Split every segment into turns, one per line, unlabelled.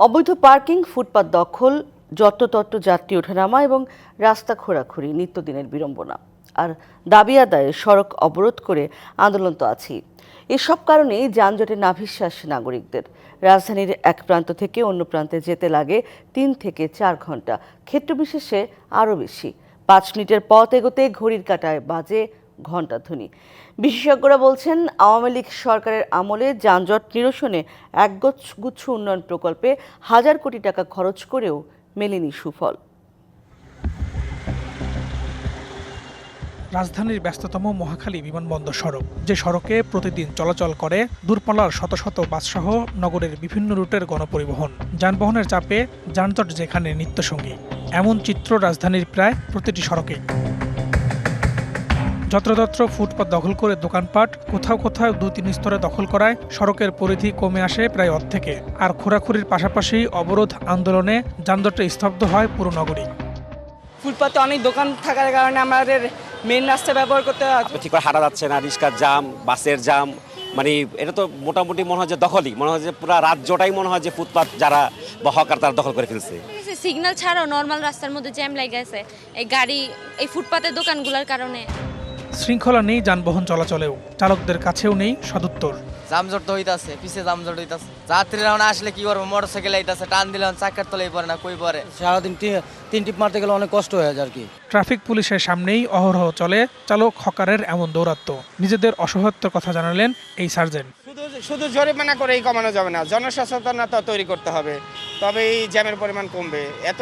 অবৈধ পার্কিং, ফুটপাত দখল, যত্রতত্র যাত্রী ওঠানামা এবং রাস্তা খোঁড়াখুড়ি নিত্যদিনের বিড়ম্বনা। আর দাবি আদায়ে সড়ক অবরোধ করে আন্দোলন তো আছেই। এসব কারণেই যানজটে নাভিশ্বাস নাগরিকদের। রাজধানীর এক প্রান্ত থেকে অন্য প্রান্তে যেতে লাগে তিন থেকে চার ঘণ্টা। ক্ষেত্রবিশেষে আরও বেশি। পাঁচ মিনিটের পথ এগোতে ঘড়ির কাঁটায় বাজে ঘণ্টাধ্বনি বিশেষজ্ঞরা বলছেন, আওয়ামী লীগ সরকারের আমলে যানজট নিরসনে একগুচ্ছ গুচ্ছ উন্নয়ন প্রকল্পে হাজার কোটি টাকা খরচ করেও মেলেনি সুফল।
রাজধানীর ব্যস্ততম মহাখালী বিমানবন্দর সড়ক, যে সড়কে প্রতিদিন চলাচল করে দূরপাল্লার শত শত বাসসহ নগরের বিভিন্ন রুটের গণপরিবহন। যানবাহনের চাপে যানজট যেখানে নিত্যসঙ্গী, এমন চিত্র রাজধানীর প্রায় প্রতিটি সড়কে। যত্রতত্র ফুটপাত দখল করে দোকানপাট কোথাও কোথাও দু তিন স্তরে দখল করায় সড়কের পরিধি কমে আসে প্রায় অর্ধেকে। আর খোরাখুরির পাশাপাশি অবরোধ আন্দোলনে যানজটে স্তব্ধ হয় পুরো নগরী।
ফুটপাতে অনেক দোকান থাকার কারণে আমাদের মেন রাস্তা ব্যবহার করতে হয়।
ঠিক করে হাঁটা যাচ্ছে না রিক্সার জাম বাসের জাম মানে এটা তো মোটামুটি মনে হয় যে দখলই মনে হয় যে পুরো রাজ্যটাই মনে হয় যে ফুটপাত যারা বা হকার তারা দখল করে ফেলছে।
সিগন্যাল ছাড়াও নর্মাল রাস্তার মধ্যে জ্যাম লেগে আছে এই গাড়ি এই ফুটপাতের দোকানগুলোর কারণে।
শৃঙ্খলা নেই যানবাহন চলাচলেও। চালকদের কাছেও নেই সদুত্তর।
জামজট তো হইতাছে পিছে জামজট হইতাছে। যাত্রীরা না আসলে কি করব? মোটর সাইকেল আইতাছে টান দিলে চাকার তলেই পড়ে না কই পড়ে?
সারাদিন তিন টিপ মারতে গেলে অনেক কষ্ট হয়ে যায় আর কি।
ট্রাফিক পুলিশের সামনেই অহরহ চলে চালক হকারের এমন দৌরাত্ম। নিজেদের অসহায়ত্বের কথা জানালেন এই সার্জেন্ট।
শুধু শুধু জরিমানা করেই কমানো যাবে না জনসচেতনতা তৈরি করতে হবে। তবে এই জ্যামের পরিমাণ কমবে। এত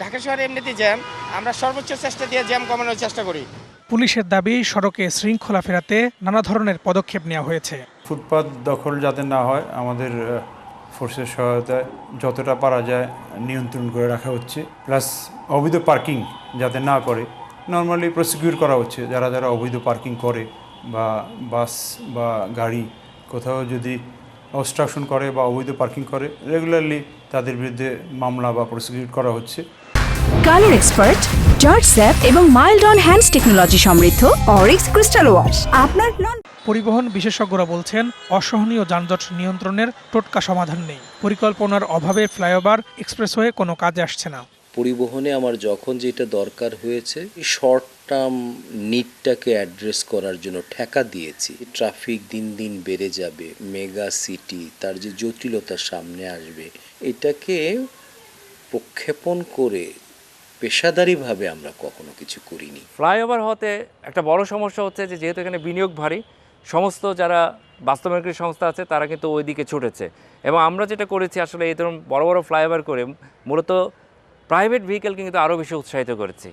ঢাকা শহরে এমনিতেই জ্যাম আমরা সর্বোচ্চ চেষ্টা দিয়ে জ্যাম কমানোর চেষ্টা করি।
পুলিশের দাবি সড়কে শৃঙ্খলা ফেরাতে নানা ধরনের পদক্ষেপ নেওয়া হয়েছে।
ফুটপাত দখল যাতে না হয় আমাদের ফোর্সের সহায়তায় যতটা পারা যায় নিয়ন্ত্রণ করে রাখা হচ্ছে। প্লাস অবৈধ পার্কিং যাতে না করে নর্মালি প্রসিকিউট করা হচ্ছে। যারা যারা অবৈধ পার্কিং করে বা বাস বা গাড়ি কোথাও যদি অবস্ট্রাকশন করে বা অবৈধ পার্কিং করে রেগুলারলি তাদের বিরুদ্ধে মামলা বা প্রসিকিউট করা হচ্ছে।
কালার এক্সপার্ট জর্জ স্যাপ এবং মাইল্ড অন হ্যান্ডস টেকনোলজি সমৃদ্ধ অরিক্স ক্রিস্টাল ওয়াশ। আপনার নন
পরিবহন বিশেষজ্ঞরা বলছেন অসহনীয় যানজট নিয়ন্ত্রণের টোটকা সমাধান নেই। পরিকল্পনার অভাবে ফ্লাইওভার এক্সপ্রেসওয়ে কোনো কাজে আসছে না।
পরিবহনে আমার যখন যেটা দরকার হয়েছে শর্ট টার্ম নিডটাকে অ্যাড্রেস করার জন্য ঠেকা দিয়েছি। ট্রাফিক দিন দিন বেড়ে যাবে মেগা সিটি তার যে জটিলতা সামনে আসবে এটাকে প্রক্ষেপণ করে পেশাদারিভাবে আমরা কখনো কিছু করিনি।
ফ্লাইওভার হতে একটা বড় সমস্যা হচ্ছে যে, যেহেতু এখানে বিনিয়োগ ভারী, সমস্ত যারা বাস্তবায়নকারী সংস্থা আছে, তারা কিন্তু ওই দিকে ছুটেছে। এবং আমরা যেটা করেছি, আসলে এই ধরুন বড় বড় ফ্লাইওভার করে মূলত প্রাইভেট ভেহিকেলকে কিন্তু আরও বেশি উৎসাহিত করেছি।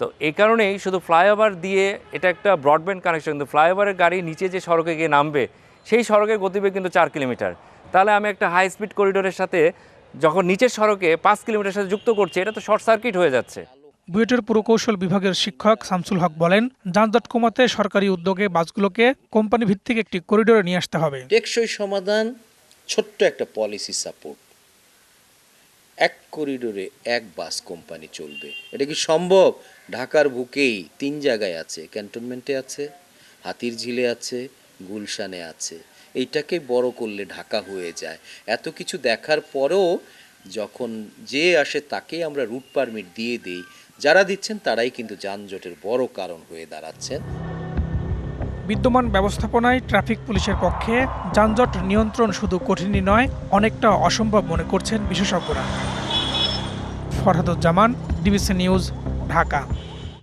তো এই কারণেই শুধু ফ্লাইওভার দিয়ে এটা একটা ব্রডব্যান্ড কানেকশন, কিন্তু ফ্লাইওভারের গাড়ি নিচে যে সড়কে গিয়ে নামবে, সেই সড়কের গতিবেগ কিন্তু চার কিলোমিটার। তাহলে আমি একটা হাই স্পিড করিডোরের সাথে যখন নিচের সড়কে পাঁচ কিলোমিটার সাথে যুক্ত করছে এটা তো শর্ট সার্কিট হয়ে যাচ্ছে।
বুয়েটের পুরকৌশল বিভাগের শিক্ষক শামসুল হক বলেন যানজট কমাতে সরকারি উদ্যোগে বাসগুলোকে কোম্পানি ভিত্তিক একটি করিডোরে নিয়ে আসতে হবে।
টেকসই সমাধান ছোট্ট একটা পলিসি সাপোর্ট। এক করিডোরে এক বাস কোম্পানি চলবে। এটা কি সম্ভব? ঢাকার বুকেই তিন জায়গায় আছে। ক্যান্টনমেন্টে আছে হাতির ঝিলে আছে গুলশানে আছে। এইটাকে বড় করলে ঢাকা হয়ে যায়। এত কিছু দেখার পরেও যখন যে আসে তাকেই আমরা রুট পারমিট দিয়ে দিই। যারা দিচ্ছেন তারাই কিন্তু যানজটের বড় কারণ হয়ে দাঁড়াচ্ছেন।
বিদ্যমান ব্যবস্থাপনায় ট্রাফিক পুলিশের পক্ষে যানজট নিয়ন্ত্রণ শুধু কঠিনই নয়, অনেকটা অসম্ভব মনে করছেন বিশেষজ্ঞরা। Farhaduzzaman DBC news Dhaka.